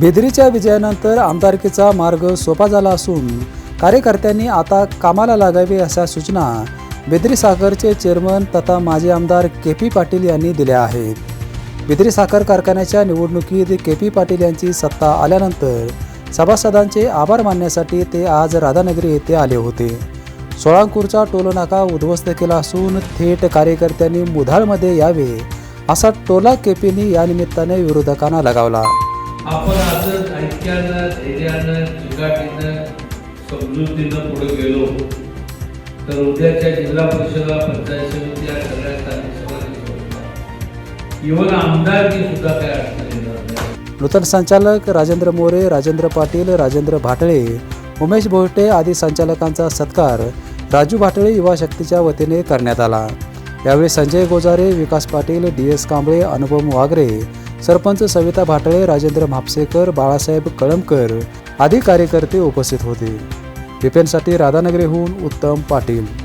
बेदरीच्या विजयानंतर आमदारकीचा मार्ग सोपा झाला असून कार्यकर्त्यांनी आता कामाला लागावे अशा सूचना बेदरी साखरचे चेअरमन तथा माजी आमदार के पी पाटील यांनी दिल्या आहेत. बेदरी साखर कारखान्याच्या निवडणुकीत के पी पाटील यांची सत्ता आल्यानंतर सभासदांचे आभार मानण्यासाठी ते आज राधानगरी येथे आले होते. सोळांकूरचा टोलनाका उद्ध्वस्त केला असून थेट कार्यकर्त्यांनी मुधाळमध्ये यावे असा टोला केपीनी यानिमित्ताने विरोधकांना लगावला. आपण असंच ऐक्यानं धैर्यानं चिकाटीनं समजुतीनं पुढे गेलो. तर उद्याच्या जिल्हा परिषदा पंचायत समिती या सगळ्या स्थानिक स्वराज्य इव्हन आमदारकी सुद्धा काय अडचण येणार नूतन संचालक राजेंद्र मोरे राजेंद्र पाटील राजेंद्र भाटळे उमेश भोटे आदी संचालकांचा सत्कार राजू भाटळे युवा शक्तीच्या वतीने करण्यात आला. यावेळी संजय गोजारे विकास पाटील डी एस कांबळे अनुपम वागरे सरपंच सविता भाटळे राजेंद्र म्हापसेकर बाळासाहेब कळमकर आदी कार्यकर्ते उपस्थित होते. विपेनसाठी राधानगरीहून उत्तम पाटील.